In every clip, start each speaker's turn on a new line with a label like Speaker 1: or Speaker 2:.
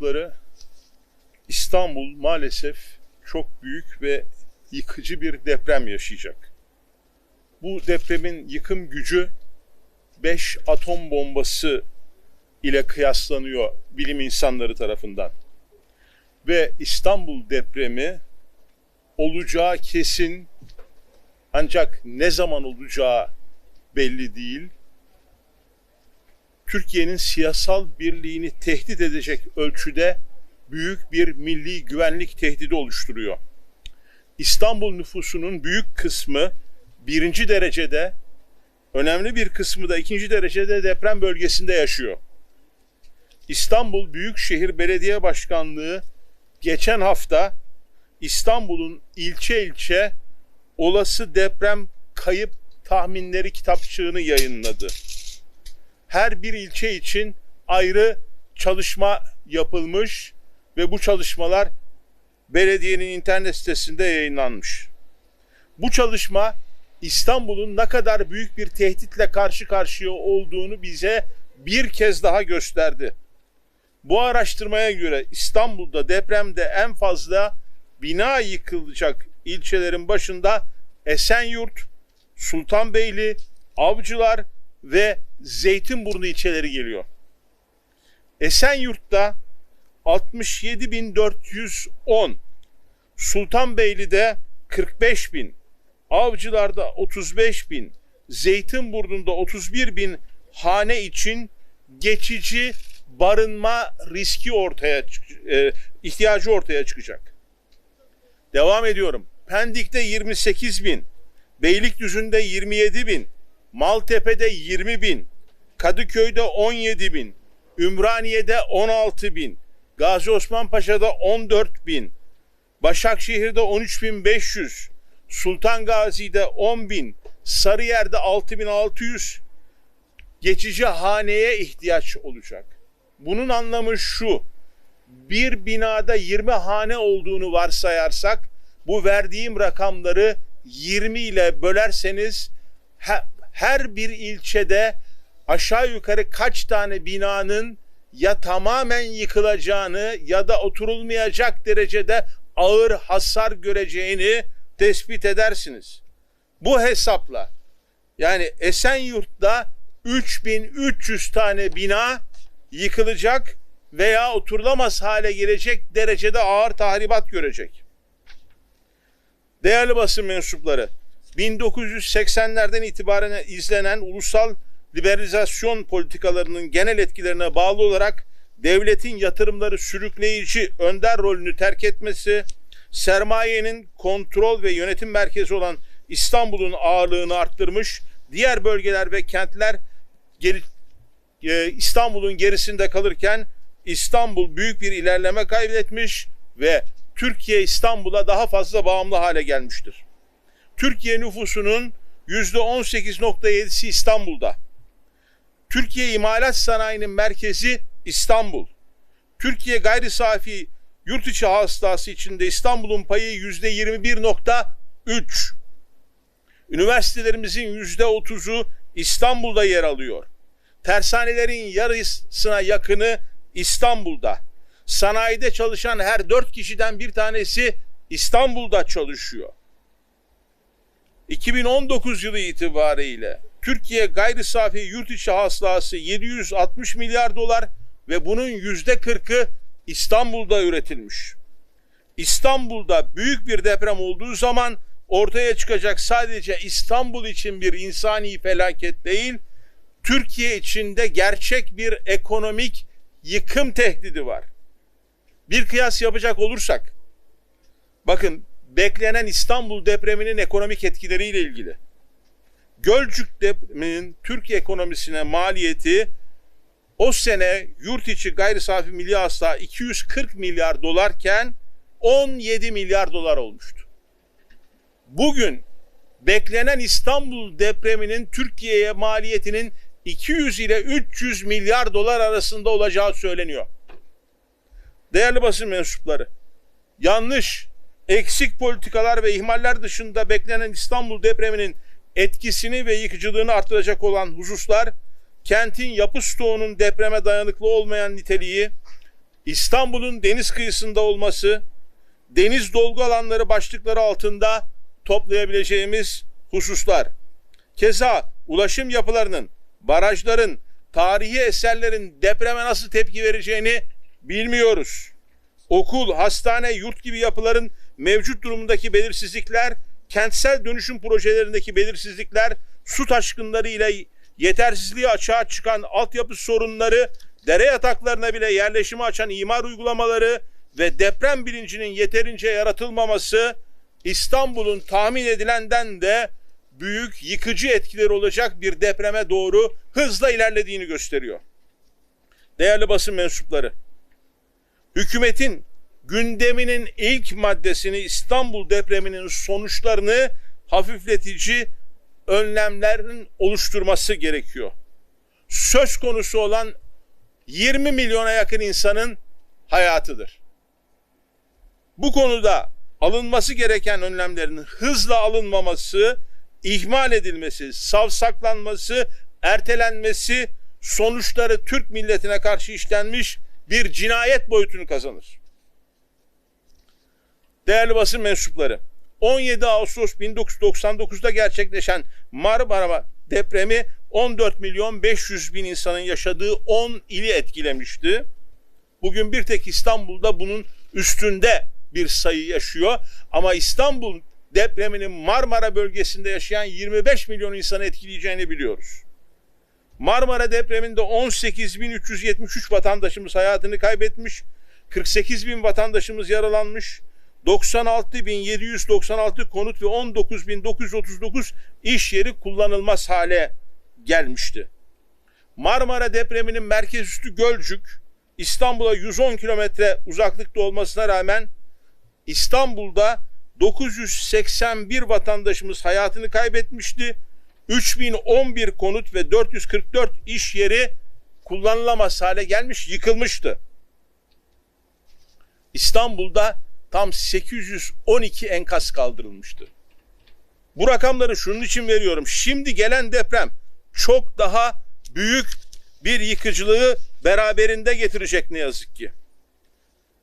Speaker 1: mensupları İstanbul maalesef çok büyük ve yıkıcı bir deprem yaşayacak. Bu depremin yıkım gücü 5 atom bombası ile kıyaslanıyor bilim insanları tarafından. Ve İstanbul depremi olacağı kesin ancak ne zaman olacağı belli değil. Türkiye'nin siyasal birliğini tehdit edecek ölçüde büyük bir milli güvenlik tehdidi oluşturuyor. İstanbul nüfusunun büyük kısmı birinci derecede, önemli bir kısmı da ikinci derecede deprem bölgesinde yaşıyor. İstanbul Büyükşehir Belediye Başkanlığı geçen hafta İstanbul'un ilçe ilçe olası deprem kayıp tahminleri kitapçığını yayınladı. Her bir ilçe için ayrı çalışma yapılmış ve bu çalışmalar belediyenin internet sitesinde yayınlanmış. Bu çalışma İstanbul'un ne kadar büyük bir tehditle karşı karşıya olduğunu bize bir kez daha gösterdi. Bu araştırmaya göre İstanbul'da depremde en fazla bina yıkılacak ilçelerin başında Esenyurt, Sultanbeyli, Avcılar ve Zeytinburnu ilçeleri geliyor. Esenyurt'ta 67.410, Sultanbeyli'de 45.000, Avcılar'da 35.000, Zeytinburnu'nda 31.000 hane için geçici barınma riski ortaya e, ihtiyacı ortaya çıkacak. Devam ediyorum. Pendik'te 28 bin, Beylikdüzü'nde 27 bin, Maltepe'de 20 bin, Kadıköy'de 17 bin, Ümraniye'de 16 bin, Gazi Osman Paşa'da 14 bin, Başakşehir'de 13 bin 500, Sultan Gazi'de 10 bin, Sarıyer'de 6 bin 600 geçici haneye ihtiyaç olacak. Bunun anlamı şu, bir binada 20 hane olduğunu varsayarsak bu verdiğim rakamları 20 ile bölerseniz her bir ilçede aşağı yukarı kaç tane binanın ya tamamen yıkılacağını ya da oturulmayacak derecede ağır hasar göreceğini tespit edersiniz. Bu hesapla yani Esenyurt'ta 3300 tane bina yıkılacak veya oturulamaz hale gelecek derecede ağır tahribat görecek. Değerli basın mensupları, 1980'lerden itibaren izlenen ulusal liberalizasyon politikalarının genel etkilerine bağlı olarak devletin yatırımları sürükleyici önder rolünü terk etmesi, sermayenin kontrol ve yönetim merkezi olan İstanbul'un ağırlığını arttırmış, diğer bölgeler ve kentler geri, e, İstanbul'un gerisinde kalırken İstanbul büyük bir ilerleme kaybetmiş ve Türkiye İstanbul'a daha fazla bağımlı hale gelmiştir. Türkiye nüfusunun %18.7'si İstanbul'da. Türkiye imalat sanayinin merkezi İstanbul. Türkiye gayri safi yurt içi hasılası içinde İstanbul'un payı %21.3. Üniversitelerimizin %30'u İstanbul'da yer alıyor. Tersanelerin yarısına yakını İstanbul'da. Sanayide çalışan her dört kişiden bir tanesi İstanbul'da çalışıyor. 2019 yılı itibariyle Türkiye gayri safi yurt içi hasılası 760 milyar dolar ve bunun yüzde 40'ı İstanbul'da üretilmiş. İstanbul'da büyük bir deprem olduğu zaman ortaya çıkacak sadece İstanbul için bir insani felaket değil, Türkiye içinde gerçek bir ekonomik yıkım tehdidi var. Bir kıyas yapacak olursak, bakın beklenen İstanbul depreminin ekonomik etkileriyle ilgili. Gölcük depreminin Türkiye ekonomisine maliyeti o sene yurt içi gayri safi milli hasıla 240 milyar dolarken 17 milyar dolar olmuştu. Bugün beklenen İstanbul depreminin Türkiye'ye maliyetinin 200 ile 300 milyar dolar arasında olacağı söyleniyor. Değerli basın mensupları, yanlış, eksik politikalar ve ihmaller dışında beklenen İstanbul depreminin etkisini ve yıkıcılığını artıracak olan hususlar, kentin yapı stoğunun depreme dayanıklı olmayan niteliği, İstanbul'un deniz kıyısında olması, deniz dolgu alanları başlıkları altında toplayabileceğimiz hususlar. Keza ulaşım yapılarının, barajların, tarihi eserlerin depreme nasıl tepki vereceğini bilmiyoruz. Okul, hastane, yurt gibi yapıların mevcut durumundaki belirsizlikler, kentsel dönüşüm projelerindeki belirsizlikler, su taşkınları ile yetersizliği açığa çıkan altyapı sorunları, dere yataklarına bile yerleşimi açan imar uygulamaları ve deprem bilincinin yeterince yaratılmaması İstanbul'un tahmin edilenden de büyük yıkıcı etkileri olacak bir depreme doğru hızla ilerlediğini gösteriyor. Değerli basın mensupları, hükümetin gündeminin ilk maddesini İstanbul depreminin sonuçlarını hafifletici önlemlerin oluşturması gerekiyor. Söz konusu olan 20 milyona yakın insanın hayatıdır. Bu konuda alınması gereken önlemlerin hızla alınmaması, ihmal edilmesi, savsaklanması, ertelenmesi sonuçları Türk milletine karşı işlenmiş bir cinayet boyutunu kazanır. Değerli basın mensupları, 17 Ağustos 1999'da gerçekleşen Marmara depremi 14 milyon 500 bin insanın yaşadığı 10 ili etkilemişti. Bugün bir tek İstanbul'da bunun üstünde bir sayı yaşıyor. Ama İstanbul depreminin Marmara bölgesinde yaşayan 25 milyon insanı etkileyeceğini biliyoruz. Marmara depreminde 18.373 vatandaşımız hayatını kaybetmiş, 48 bin vatandaşımız yaralanmış, 96.796 konut ve 19.939 iş yeri kullanılmaz hale gelmişti. Marmara depreminin merkez üstü Gölcük, İstanbul'a 110 kilometre uzaklıkta olmasına rağmen İstanbul'da 981 vatandaşımız hayatını kaybetmişti. 3011 konut ve 444 iş yeri kullanılamaz hale gelmiş, yıkılmıştı. İstanbul'da tam 812 enkaz kaldırılmıştı. Bu rakamları şunun için veriyorum. Şimdi gelen deprem çok daha büyük bir yıkıcılığı beraberinde getirecek ne yazık ki.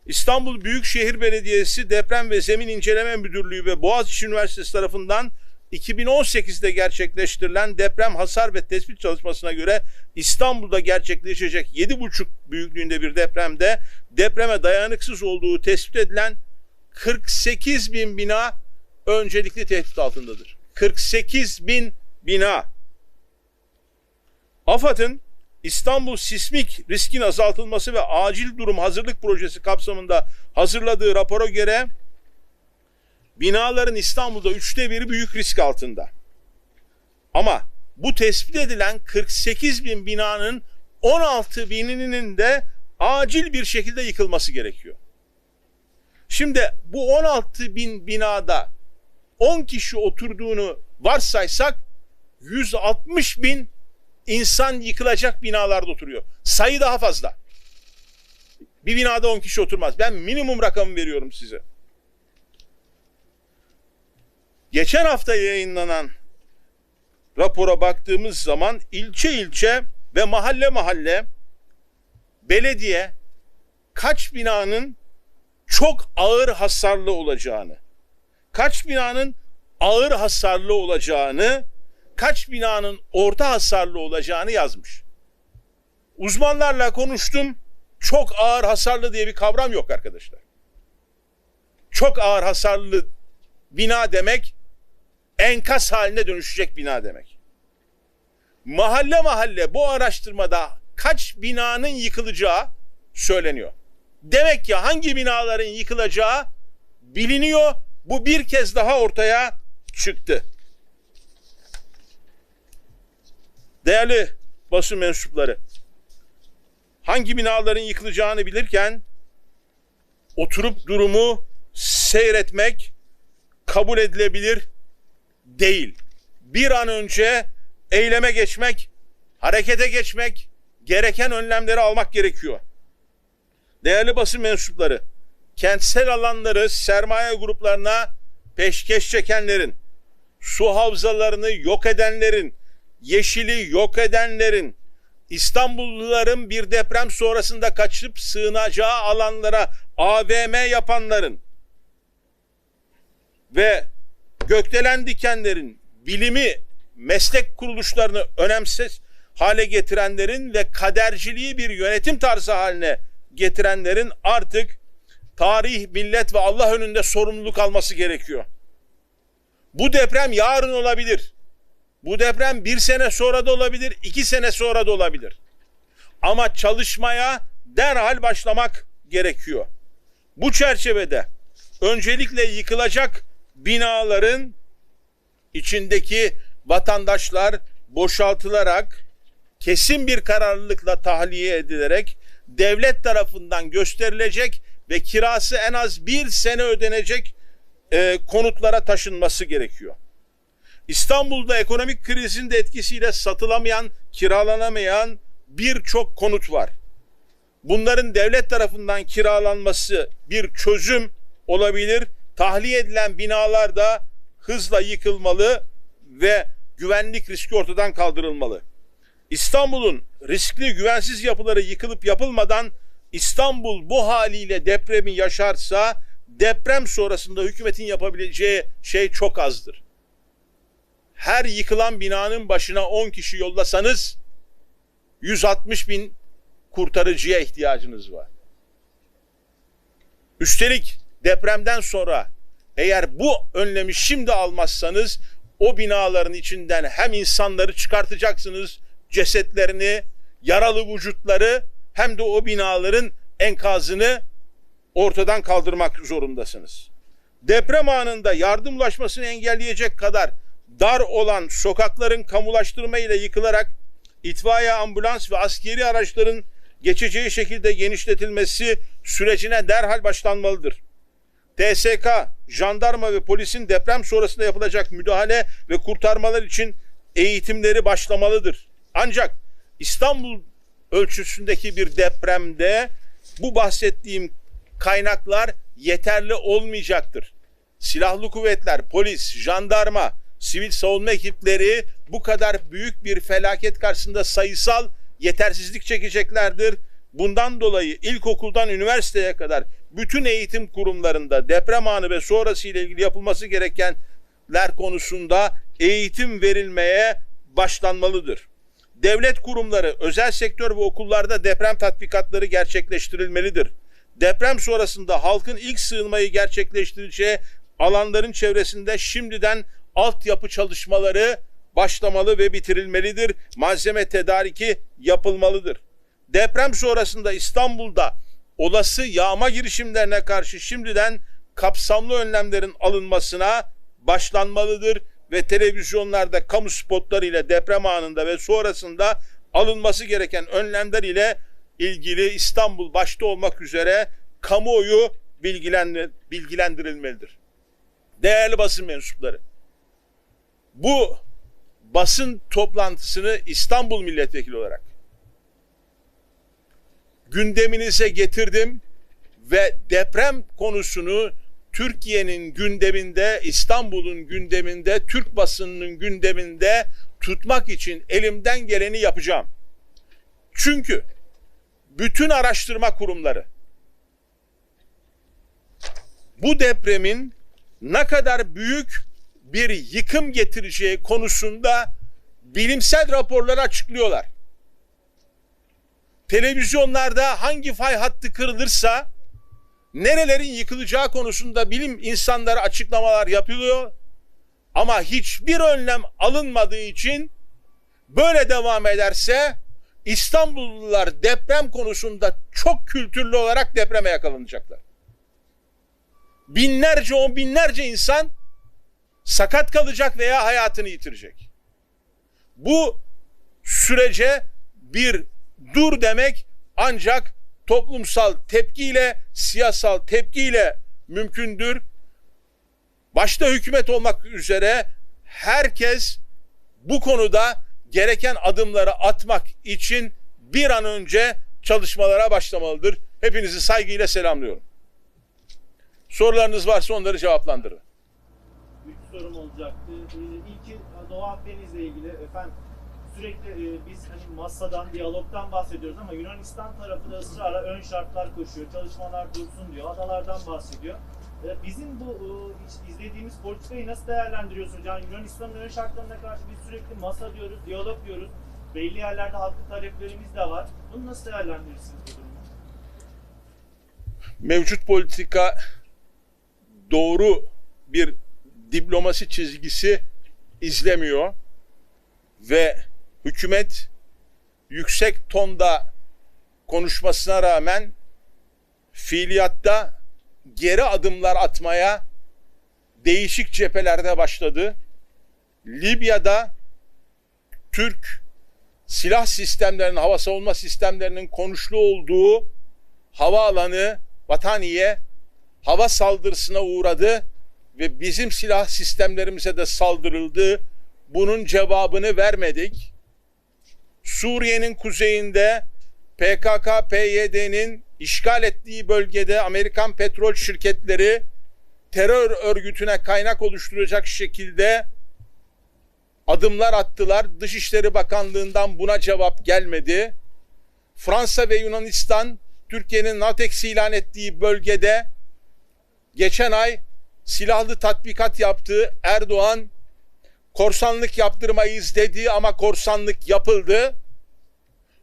Speaker 1: İstanbul Büyükşehir Belediyesi Deprem ve Zemin İnceleme Müdürlüğü ve Boğaziçi Üniversitesi tarafından 2018'de gerçekleştirilen deprem hasar ve tespit çalışmasına göre İstanbul'da gerçekleşecek 7,5 büyüklüğünde bir depremde depreme dayanıksız olduğu tespit edilen 48 bin bina öncelikli tehdit altındadır. 48 bin bina. AFAD'ın İstanbul sismik riskin azaltılması ve acil durum hazırlık projesi kapsamında hazırladığı rapora göre binaların İstanbul'da üçte biri büyük risk altında. Ama bu tespit edilen 48 bin binanın 16 bininin de acil bir şekilde yıkılması gerekiyor. Şimdi bu 16 bin binada 10 kişi oturduğunu varsaysak 160 bin insan yıkılacak binalarda oturuyor. Sayı daha fazla. Bir binada 10 kişi oturmaz. Ben minimum rakamı veriyorum size. Geçen hafta yayınlanan rapora baktığımız zaman ilçe ilçe ve mahalle mahalle belediye kaç binanın çok ağır hasarlı olacağını, kaç binanın ağır hasarlı olacağını kaç binanın orta hasarlı olacağını yazmış. Uzmanlarla konuştum. Çok ağır hasarlı diye bir kavram yok arkadaşlar. Çok ağır hasarlı bina demek enkaz haline dönüşecek bina demek. Mahalle mahalle bu araştırmada kaç binanın yıkılacağı söyleniyor. Demek ki hangi binaların yıkılacağı biliniyor. Bu bir kez daha ortaya çıktı. Değerli basın mensupları, hangi binaların yıkılacağını bilirken oturup durumu seyretmek kabul edilebilir değil. Bir an önce eyleme geçmek, harekete geçmek, gereken önlemleri almak gerekiyor. Değerli basın mensupları, kentsel alanları sermaye gruplarına peşkeş çekenlerin, su havzalarını yok edenlerin, yeşili yok edenlerin, İstanbulluların bir deprem sonrasında kaçıp sığınacağı alanlara AVM yapanların ve gökdelen dikenlerin bilimi meslek kuruluşlarını önemsiz hale getirenlerin ve kaderciliği bir yönetim tarzı haline getirenlerin artık tarih, millet ve Allah önünde sorumluluk alması gerekiyor. Bu deprem yarın olabilir. Bu deprem bir sene sonra da olabilir, iki sene sonra da olabilir. Ama çalışmaya derhal başlamak gerekiyor. Bu çerçevede öncelikle yıkılacak binaların içindeki vatandaşlar boşaltılarak kesin bir kararlılıkla tahliye edilerek devlet tarafından gösterilecek ve kirası en az bir sene ödenecek e, konutlara taşınması gerekiyor. İstanbul'da ekonomik krizin de etkisiyle satılamayan, kiralanamayan birçok konut var. Bunların devlet tarafından kiralanması bir çözüm olabilir. Tahliye edilen binalar da hızla yıkılmalı ve güvenlik riski ortadan kaldırılmalı. İstanbul'un riskli güvensiz yapıları yıkılıp yapılmadan İstanbul bu haliyle depremi yaşarsa deprem sonrasında hükümetin yapabileceği şey çok azdır. Her yıkılan binanın başına 10 kişi yollasanız 160 bin kurtarıcıya ihtiyacınız var. Üstelik depremden sonra eğer bu önlemi şimdi almazsanız o binaların içinden hem insanları çıkartacaksınız, cesetlerini, yaralı vücutları hem de o binaların enkazını ortadan kaldırmak zorundasınız. Deprem anında yardım ulaşmasını engelleyecek kadar dar olan sokakların kamulaştırma ile yıkılarak itfaiye, ambulans ve askeri araçların geçeceği şekilde genişletilmesi sürecine derhal başlanmalıdır. TSK, jandarma ve polisin deprem sonrasında yapılacak müdahale ve kurtarmalar için eğitimleri başlamalıdır. Ancak İstanbul ölçüsündeki bir depremde bu bahsettiğim kaynaklar yeterli olmayacaktır. Silahlı kuvvetler, polis, jandarma, sivil savunma ekipleri bu kadar büyük bir felaket karşısında sayısal yetersizlik çekeceklerdir. Bundan dolayı ilkokuldan üniversiteye kadar bütün eğitim kurumlarında deprem anı ve sonrası ile ilgili yapılması gerekenler konusunda eğitim verilmeye başlanmalıdır. Devlet kurumları, özel sektör ve okullarda deprem tatbikatları gerçekleştirilmelidir. Deprem sonrasında halkın ilk sığınmayı gerçekleştireceği alanların çevresinde şimdiden altyapı çalışmaları başlamalı ve bitirilmelidir. Malzeme tedariki yapılmalıdır. Deprem sonrasında İstanbul'da olası yağma girişimlerine karşı şimdiden kapsamlı önlemlerin alınmasına başlanmalıdır ve televizyonlarda kamu spotları ile deprem anında ve sonrasında alınması gereken önlemler ile ilgili İstanbul başta olmak üzere kamuoyu bilgilendirilmelidir. Değerli basın mensupları, bu basın toplantısını İstanbul milletvekili olarak gündeminize getirdim ve deprem konusunu Türkiye'nin gündeminde, İstanbul'un gündeminde, Türk basınının gündeminde tutmak için elimden geleni yapacağım. Çünkü bütün araştırma kurumları bu depremin ne kadar büyük bir yıkım getireceği konusunda bilimsel raporları açıklıyorlar. Televizyonlarda hangi fay hattı kırılırsa nerelerin yıkılacağı konusunda bilim insanları açıklamalar yapılıyor. Ama hiçbir önlem alınmadığı için böyle devam ederse İstanbullular deprem konusunda çok kültürlü olarak depreme yakalanacaklar. Binlerce on binlerce insan sakat kalacak veya hayatını yitirecek. Bu sürece bir dur demek ancak toplumsal tepkiyle, siyasal tepkiyle mümkündür. Başta hükümet olmak üzere herkes bu konuda gereken adımları atmak için bir an önce çalışmalara başlamalıdır. Hepinizi saygıyla selamlıyorum. Sorularınız varsa onları cevaplandırın.
Speaker 2: Üç sorum olacaktı. Ee, İlki Doğu Akdeniz'le ilgili efendim sürekli e, biz masadan, diyalogdan bahsediyoruz ama Yunanistan tarafı da ısrarla ön şartlar koşuyor, çalışmalar dursun diyor, adalardan bahsediyor. Ee, Bizim bu e, izlediğimiz politikayı nasıl değerlendiriyorsunuz? Yani Yunanistan'ın ön şartlarına karşı biz sürekli masa diyoruz, diyalog diyoruz. Belli yerlerde haklı taleplerimiz de var. Bunu nasıl değerlendirirsiniz bu durumu?
Speaker 1: mevcut politika doğru bir diplomasi çizgisi izlemiyor ve hükümet yüksek tonda konuşmasına rağmen fiiliyatta geri adımlar atmaya değişik cephelerde başladı. Libya'da Türk silah sistemlerinin, hava savunma sistemlerinin konuşlu olduğu havaalanı Vataniye hava saldırısına uğradı ve bizim silah sistemlerimize de saldırıldı. Bunun cevabını vermedik. Suriye'nin kuzeyinde PKK, PYD'nin işgal ettiği bölgede Amerikan petrol şirketleri terör örgütüne kaynak oluşturacak şekilde adımlar attılar. Dışişleri Bakanlığı'ndan buna cevap gelmedi. Fransa ve Yunanistan Türkiye'nin NATEX ilan ettiği bölgede geçen ay silahlı tatbikat yaptı. Erdoğan korsanlık yaptırmayız dedi ama korsanlık yapıldı.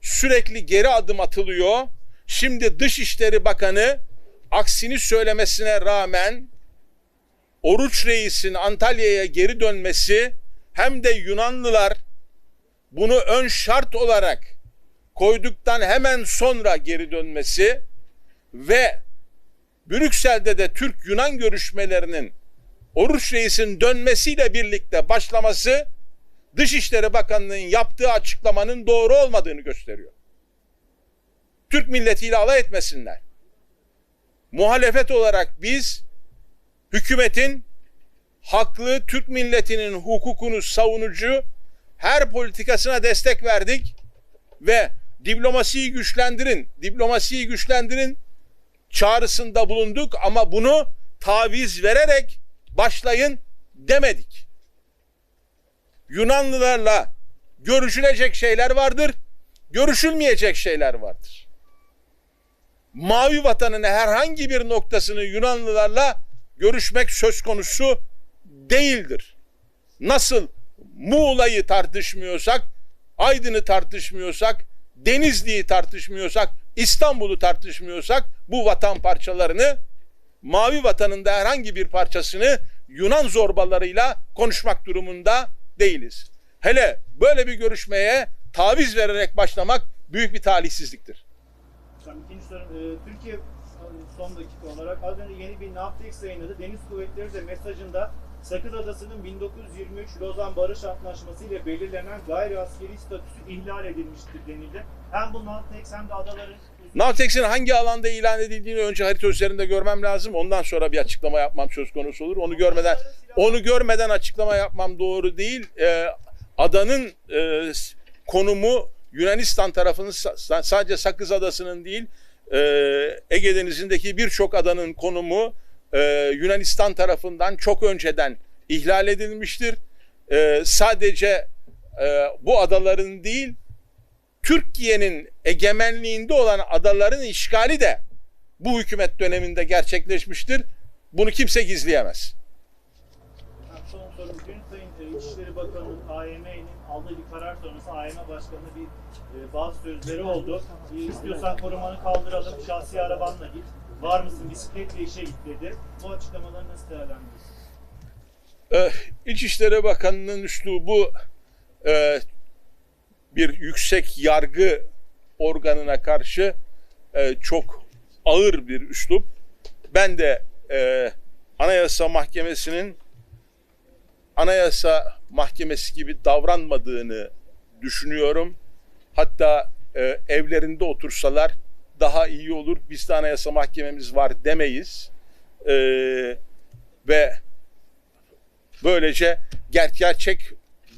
Speaker 1: Sürekli geri adım atılıyor. Şimdi Dışişleri Bakanı aksini söylemesine rağmen Oruç Reis'in Antalya'ya geri dönmesi hem de Yunanlılar bunu ön şart olarak koyduktan hemen sonra geri dönmesi ve Brüksel'de de Türk-Yunan görüşmelerinin Oruç Reis'in dönmesiyle birlikte başlaması Dışişleri Bakanlığı'nın yaptığı açıklamanın doğru olmadığını gösteriyor. Türk milletiyle alay etmesinler. Muhalefet olarak biz hükümetin haklı Türk milletinin hukukunu savunucu her politikasına destek verdik ve diplomasiyi güçlendirin, diplomasiyi güçlendirin çağrısında bulunduk ama bunu taviz vererek başlayın demedik. Yunanlılarla görüşülecek şeyler vardır, görüşülmeyecek şeyler vardır. Mavi vatanın herhangi bir noktasını Yunanlılarla görüşmek söz konusu değildir. Nasıl Muğla'yı tartışmıyorsak, Aydın'ı tartışmıyorsak, Denizli'yi tartışmıyorsak, İstanbul'u tartışmıyorsak bu vatan parçalarını mavi vatanın da herhangi bir parçasını Yunan zorbalarıyla konuşmak durumunda değiliz. Hele böyle bir görüşmeye taviz vererek başlamak büyük bir talihsizliktir.
Speaker 2: Hocam sorum. Ee, Türkiye son dakika olarak az önce yeni bir NAVTEX yayınladı. Deniz Kuvvetleri de mesajında Sakız Adası'nın 1923 Lozan Barış Antlaşması ile belirlenen gayri askeri statüsü ihlal edilmiştir denildi. Hem bu NAVTEX hem de adaların
Speaker 1: Navtex'in hangi alanda ilan edildiğini önce harita üzerinde görmem lazım. Ondan sonra bir açıklama yapmam söz konusu olur. Onu görmeden onu görmeden açıklama yapmam doğru değil. Ee, adanın e, konumu Yunanistan tarafının sa- sadece Sakız Adası'nın değil e, Ege Denizi'ndeki birçok adanın konumu e, Yunanistan tarafından çok önceden ihlal edilmiştir. E, sadece e, bu adaların değil Türkiye'nin egemenliğinde olan adaların işgali de bu hükümet döneminde gerçekleşmiştir. Bunu kimse gizleyemez.
Speaker 2: son sorum. Dün Sayın e, İçişleri Bakanı'nın AYM'nin aldığı bir karar sonrası AYM Başkanı'na bir e, bazı sözleri oldu. E, istiyorsan korumanı kaldıralım, şahsi arabanla git. Var mısın bisikletle işe git dedi. Bu açıklamaları nasıl değerlendiriyorsunuz?
Speaker 1: Ee, İçişleri Bakanı'nın üslubu e, bir yüksek yargı organına karşı e, çok ağır bir üslup. Ben de e, Anayasa Mahkemesi'nin Anayasa Mahkemesi gibi davranmadığını düşünüyorum. Hatta e, evlerinde otursalar daha iyi olur. Biz de Anayasa Mahkememiz var demeyiz. E, ve Böylece ger- gerçek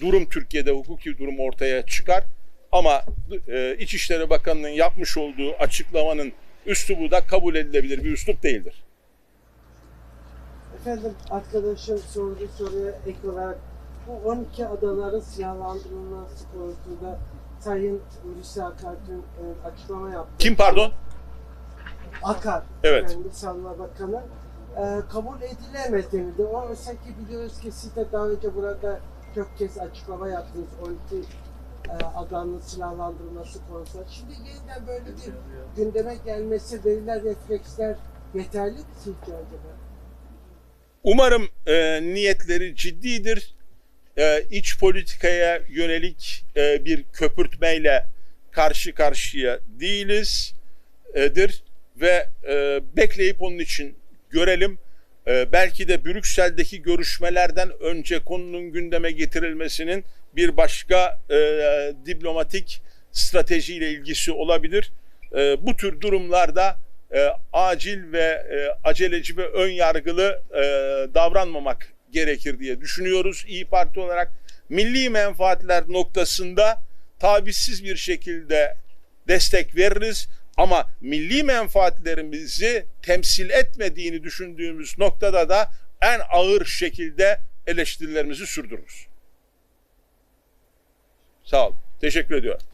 Speaker 1: durum Türkiye'de hukuki durum ortaya çıkar. Ama e, İçişleri Bakanı'nın yapmış olduğu açıklamanın üslubu da kabul edilebilir bir üslup değildir.
Speaker 3: Efendim arkadaşım sorduğu soruya ek olarak bu 12 adaların silahlandırılması konusunda Sayın Hulusi Akar dün e, açıklama yaptı.
Speaker 1: Kim pardon?
Speaker 3: Akar,
Speaker 1: Evet.
Speaker 3: yani Savunma Bakanı. E, kabul edilemez denildi. Oysa ki biliyoruz ki siz de daha önce burada çok kez açıklama yaptınız. 12 e, adanın silahlandırılması konusunda. Şimdi yeniden böyle bir gündeme gelmesi, verilen refleksler yeterli mi sizce acaba?
Speaker 1: Umarım e, niyetleri ciddidir. E, iç politikaya yönelik e, bir köpürtmeyle karşı karşıya değiliz edir ve e, bekleyip onun için görelim. E, belki de Brüksel'deki görüşmelerden önce konunun gündeme getirilmesinin bir başka e, diplomatik stratejiyle ilgisi olabilir. E, bu tür durumlarda e, acil ve e, aceleci ve ön yargılı e, davranmamak gerekir diye düşünüyoruz. İyi Parti olarak milli menfaatler noktasında tavizsiz bir şekilde destek veririz ama milli menfaatlerimizi temsil etmediğini düşündüğümüz noktada da en ağır şekilde eleştirilerimizi sürdürürüz. Sağ olun. Teşekkür ediyorum.